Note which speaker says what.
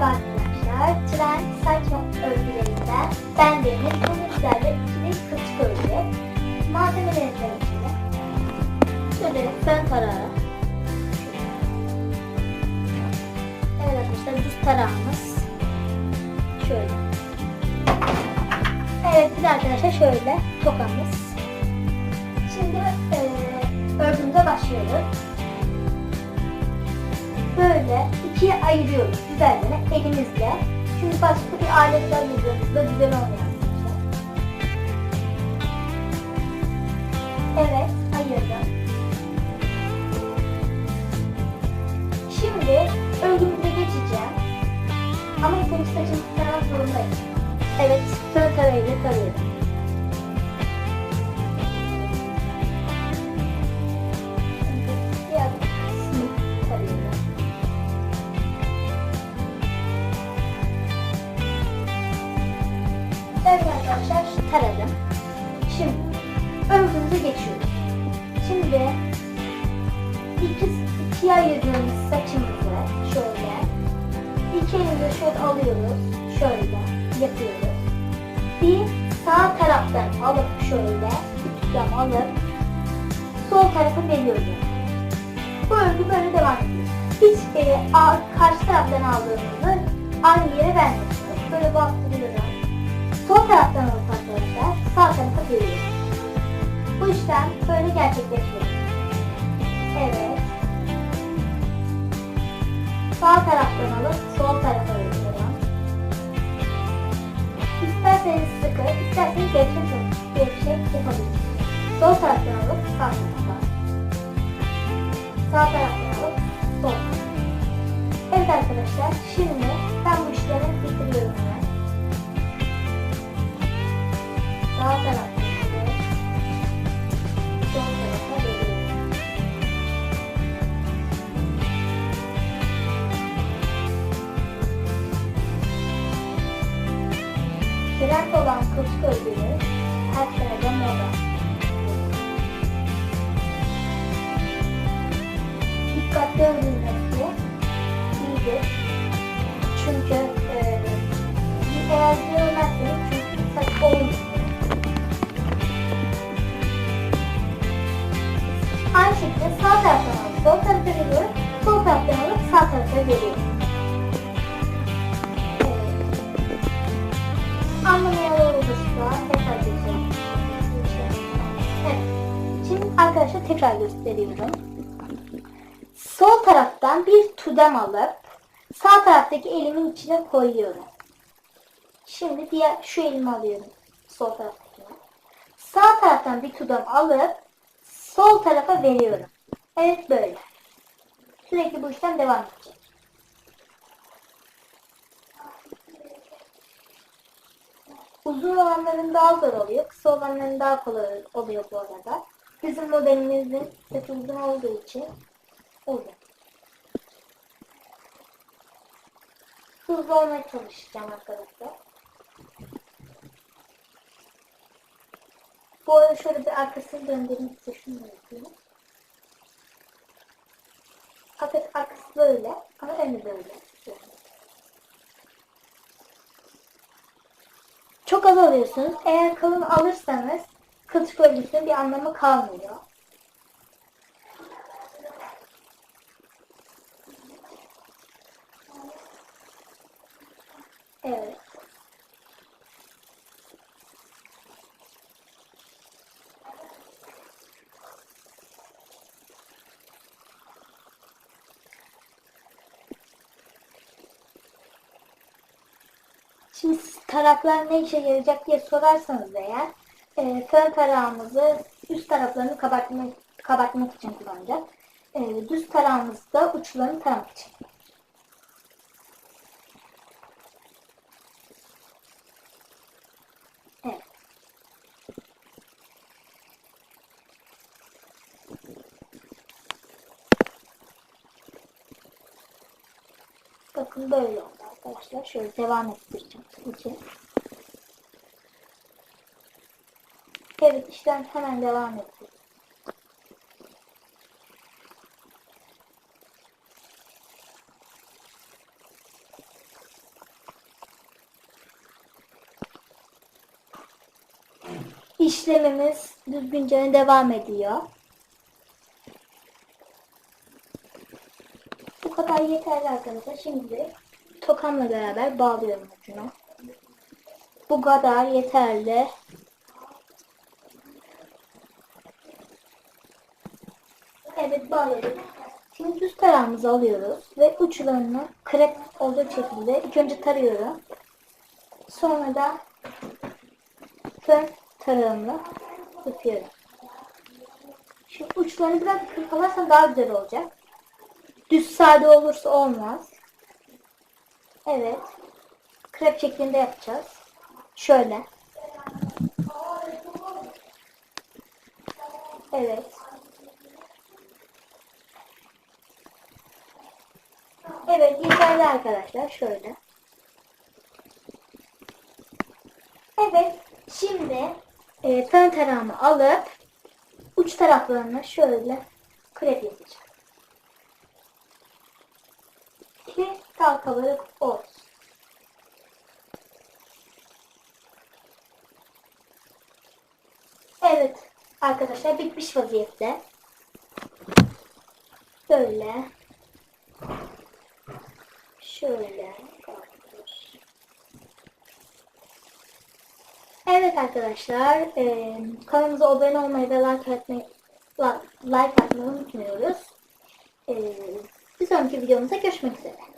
Speaker 1: Merhaba arkadaşlar. Tren saç örgülerinden ben Deniz. Bugün sizlerle ikili kılçık örgü. Malzemelerini tanıtayım. Şöyle fön tarağı. Evet arkadaşlar düz tarağımız. Şöyle. Evet bir arkadaşlar şöyle tokamız. Şimdi eee örgümüze başlıyoruz böyle ikiye ayırıyoruz güzelce elimizle. Çünkü başka bir aletler yüzümüzde güzel arkadaşlar. Evet ayırdım. Şimdi örgümüze geçeceğim. Ama ilk önce saçımı taramak zorundayım. Evet fön tarayla tarıyorum. Evet arkadaşlar taradım. Şimdi örgümüze geçiyoruz. Şimdi iki, ikiye ayırdığımız saçımızı şöyle iki elimizle şöyle alıyoruz. Şöyle yapıyoruz. Bir sağ taraftan alıp şöyle tutam alıp sol tarafa veriyoruz. Bu örgü böyle devam ediyor. Hiç e, karşı taraftan aldığımızı aynı yere vermiyoruz. Böyle bastırıyorum. Sol taraftan alıp arkadaşlar sağ tarafa veriyoruz. Bu işlem böyle gerçekleşiyor. Evet. Sağ taraftan alıp sol tarafa veriyorum. İsterseniz sıkı, isterseniz gevşek, gevşek yapabilirsiniz. Sol taraftan alıp sağ tarafa. Sağ taraftan alıp sol. Evet arkadaşlar, şimdi olan örgüleri her sene moda. Dikkatli örülmesi iyidir. Çünkü e, arkadaşlar tekrar gösteriyorum. Sol taraftan bir tudem alıp sağ taraftaki elimin içine koyuyorum. Şimdi diğer şu elimi alıyorum. Sol taraftakine. Sağ taraftan bir tudem alıp sol tarafa veriyorum. Evet böyle. Sürekli bu işlem devam edecek. Uzun olanların daha zor oluyor. Kısa olanların daha kolay oluyor bu arada. Bizim modelimizin saçı uzun olduğu için oluyor. Hızlı olmaya çalışacağım arkadaşlar. Bu arada şöyle bir arkasını döndürmek size şunu yapayım. Arkası, arkası böyle ama önü böyle. Çok az alıyorsunuz. Eğer kalın alırsanız kılçık örgüsünün bir anlamı kalmıyor. Evet. Şimdi taraklar ne işe yarayacak diye sorarsanız eğer e, fön tarağımızı üst taraflarını kabartmak, kabartmak için kullanacağız. E, düz tarağımızı da uçlarını taramak için. Evet. Bakın böyle oldu arkadaşlar. Şöyle devam ettireceğim için. Evet işlem hemen devam ettik. işlemimiz düzgünce devam ediyor. Bu kadar yeterli arkadaşlar. Şimdi tokamla beraber bağlıyorum ucunu. Bu kadar yeterli. Evet bağladık. Şimdi düz tarağımızı alıyoruz ve uçlarını krep olduğu şekilde ilk önce tarıyorum. Sonra da fön tarağımla yapıyorum. Şu uçlarını biraz kırpalarsan daha güzel olacak. Düz sade olursa olmaz. Evet. Krep şeklinde yapacağız. Şöyle. Evet. Evet yeterli arkadaşlar. Şöyle. Evet. Şimdi e, fön tarağımı alıp uç taraflarını şöyle krep yapacağım. Ki kalkalık olsun. Evet arkadaşlar bitmiş vaziyette. Böyle. Şöyle. Evet arkadaşlar e, kanalımıza abone olmayı ve like atmayı, like atmayı unutmuyoruz. E, bir sonraki videomuzda görüşmek üzere.